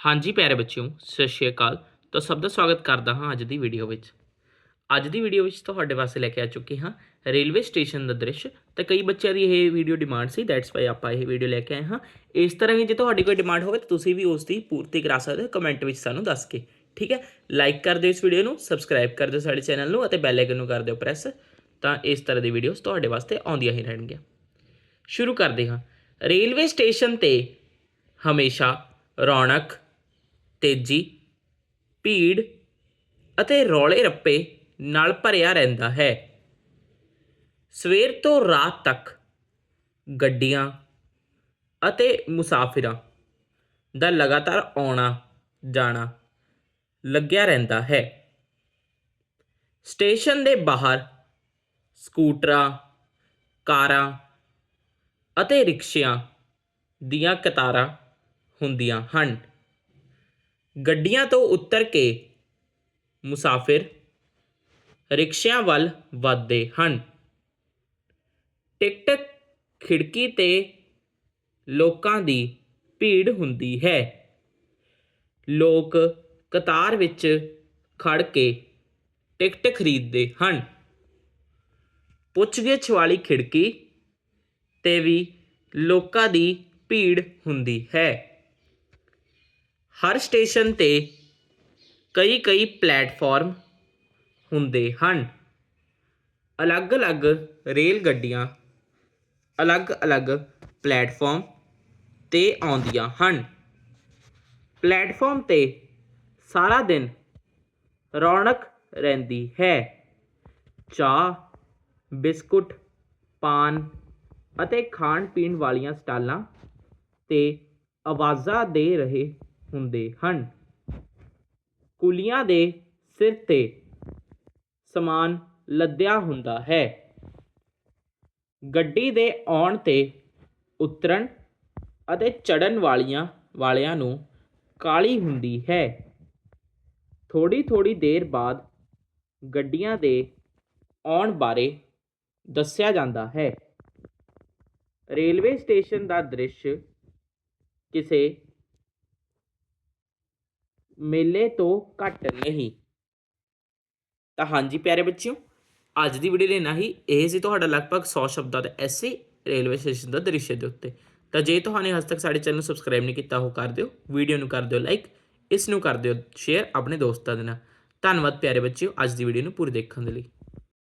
ਹਾਂਜੀ ਪਿਆਰੇ ਬੱਚਿਓ, ਸਤਿ ਸ਼੍ਰੀ ਅਕਾਲ। ਤਾਂ ਸਭ ਦਾ ਸਵਾਗਤ ਕਰਦਾ ਹਾਂ ਅੱਜ ਦੀ ਵੀਡੀਓ ਵਿੱਚ। ਅੱਜ ਦੀ ਵੀਡੀਓ ਵਿੱਚ ਤੁਹਾਡੇ ਵਾਸਤੇ ਲੈ ਕੇ ਆ ਚੁੱਕੇ ਹਾਂ ਰੇਲਵੇ ਸਟੇਸ਼ਨ ਦਾ ਦ੍ਰਿਸ਼। ਤੇ ਕਈ ਬੱਚਿਆਂ ਦੀ ਇਹ ਵੀਡੀਓ ਡਿਮਾਂਡ ਸੀ ਦੈਟਸ ਵਾਈ ਆਪਾਂ ਇਹ ਵੀਡੀਓ ਲੈ ਕੇ ਆਏ ਹਾਂ। ਇਸ ਤਰ੍ਹਾਂ ਹੀ ਜੇ ਤੁਹਾਡੀ ਕੋਈ ਡਿਮਾਂਡ ਹੋਵੇ ਤਾਂ ਤੁਸੀਂ ਵੀ ਉਸ ਦੀ ਪੂਰਤੀ ਕਰਾ ਸਕਦੇ ਹੋ ਕਮੈਂਟ ਵਿੱਚ ਸਾਨੂੰ ਦੱਸ ਕੇ। ਠੀਕ ਹੈ? ਲਾਈਕ ਕਰ ਦਿਓ ਇਸ ਵੀਡੀਓ ਨੂੰ ਸਬਸਕ੍ਰਾਈਬ ਕਰ ਦਿਓ ਸਾਡੇ ਚੈਨਲ ਨੂੰ ਅਤੇ ਬੈਲ ਆਈਕਨ ਨੂੰ ਕਰ ਦਿਓ ਪ੍ਰੈਸ ਤਾਂ ਇਸ ਤਰ੍ਹਾਂ ਦੀ ਵੀਡੀਓਜ਼ ਤੁਹਾਡੇ ਵਾਸਤੇ ਆਉਂਦੀਆਂ ਹੀ ਰਹਿਣਗੀਆਂ। ਸ਼ੁਰੂ ਕਰਦੇ ਹਾਂ। ਰੇਲਵੇ ਸਟੇਸ਼ਨ ਤੇ ਹਮੇਸ਼ਾ ਰੌਣਕ ਤੇਜ਼ੀ, ਭੀੜ ਅਤੇ ਰੌਲੇ ਰੱਪੇ ਨਾਲ ਭਰਿਆ ਰਹਿੰਦਾ ਹੈ। ਸਵੇਰ ਤੋਂ ਰਾਤ ਤੱਕ ਗੱਡੀਆਂ ਅਤੇ ਮੁਸਾਫਿਰਾਂ ਦਾ ਲਗਾਤਾਰ ਆਉਣਾ ਜਾਣਾ ਲੱਗਿਆ ਰਹਿੰਦਾ ਹੈ। ਸਟੇਸ਼ਨ ਦੇ ਬਾਹਰ ਸਕੂਟਰਾਂ, ਕਾਰਾਂ ਅਤੇ ਰਿਕਸ਼ਿਆਂ ਦੀਆਂ ਕਤਾਰਾਂ ਹੁੰਦੀਆਂ ਹਨ। ਗੱਡੀਆਂ ਤੋਂ ਉਤਰ ਕੇ ਮੁਸਾਫਿਰ ਰਿਕਸ਼ਿਆਂ ਵੱਲ ਵੱਧਦੇ ਹਨ। ਟਿਕਟ ਖਿੜਕੀ ਤੇ ਲੋਕਾਂ ਦੀ ਭੀੜ ਹੁੰਦੀ ਹੈ। ਲੋਕ ਕਤਾਰ ਵਿੱਚ ਖੜ ਕੇ ਟਿਕਟ ਖਰੀਦਦੇ ਹਨ। ਪੁੱਛਗਿੱਛ ਵਾਲੀ ਖਿੜਕੀ ਤੇ ਵੀ ਲੋਕਾਂ ਦੀ ਭੀੜ ਹੁੰਦੀ ਹੈ। ਹਰ ਸਟੇਸ਼ਨ ਤੇ ਕਈ ਕਈ ਪਲੇਟਫਾਰਮ ਹੁੰਦੇ ਹਨ। ਅਲੱਗ-ਅਲੱਗ ਰੇਲ ਗੱਡੀਆਂ ਅਲੱਗ-ਅਲੱਗ ਪਲੇਟਫਾਰਮ ਤੇ ਆਉਂਦੀਆਂ ਹਨ। ਪਲੇਟਫਾਰਮ ਤੇ ਸਾਰਾ ਦਿਨ ਰੌਣਕ ਰਹਿੰਦੀ ਹੈ। ਚਾਹ, ਬਿਸਕੁਟ, ਪਾਨ ਅਤੇ ਖਾਣ ਪੀਣ ਵਾਲੀਆਂ ਸਟਾਲਾਂ ਤੇ ਆਵਾਜ਼ਾਂ ਦੇ ਰਹੇ ਹੁੰਦੇ ਹਨ। ਕੁਲੀਆਂ ਦੇ ਸਿਰ ਤੇ ਸਮਾਨ ਲੱਦਿਆ ਹੁੰਦਾ ਹੈ। ਗੱਡੀ ਦੇ ਆਉਣ ਤੇ ਉਤਰਨ ਅਤੇ ਚੜਨ ਵਾਲੀਆਂ ਵਾਲਿਆਂ ਨੂੰ ਕਾਲੀ ਹੁੰਦੀ ਹੈ। ਥੋੜੀ ਥੋੜੀ ਦੇਰ ਬਾਅਦ ਗੱਡੀਆਂ ਦੇ ਆਉਣ ਬਾਰੇ ਦੱਸਿਆ ਜਾਂਦਾ ਹੈ। ਰੇਲਵੇ ਸਟੇਸ਼ਨ ਦਾ ਦ੍ਰਿਸ਼ ਕਿਸੇ ਮੇਲੇ ਤੋਂ ਘੱਟ ਨਹੀਂ। ਤਾਂ ਹਾਂਜੀ ਪਿਆਰੇ ਬੱਚਿਓ, ਅੱਜ ਦੀ ਵੀਡੀਓ ਲੈਣਾ ਹੀ ਇਹ ਸੀ ਤੁਹਾਡਾ ਲਗਭਗ 100 ਸ਼ਬਦਾਂ ਦਾ ਐਸੇ ਰੇਲਵੇ ਸਟੇਸ਼ਨ ਦਾ ਦ੍ਰਿਸ਼ ਦੇ ਉੱਤੇ। ਤਾਂ ਜੇ ਤੁਹਾਨੂੰ ਹਜੇ ਤੱਕ ਸਾਡੇ ਚੈਨਲ ਨੂੰ ਸਬਸਕ੍ਰਾਈਬ ਨਹੀਂ ਕੀਤਾ, ਉਹ ਕਰ ਦਿਓ। ਵੀਡੀਓ ਨੂੰ ਕਰ ਦਿਓ ਲਾਈਕ ਇਸ ਨੂੰ ਕਰ ਦਿਓ ਸ਼ੇਅਰ ਆਪਣੇ ਦੋਸਤਾਂ ਦੇ ਨਾਲ। ਧੰਨਵਾਦ ਪਿਆਰੇ ਬੱਚਿਓ, ਅੱਜ ਦੀ ਵੀਡੀਓ ਨੂੰ ਪੂਰੀ ਦੇਖਣ ਦੇ ਲਈ।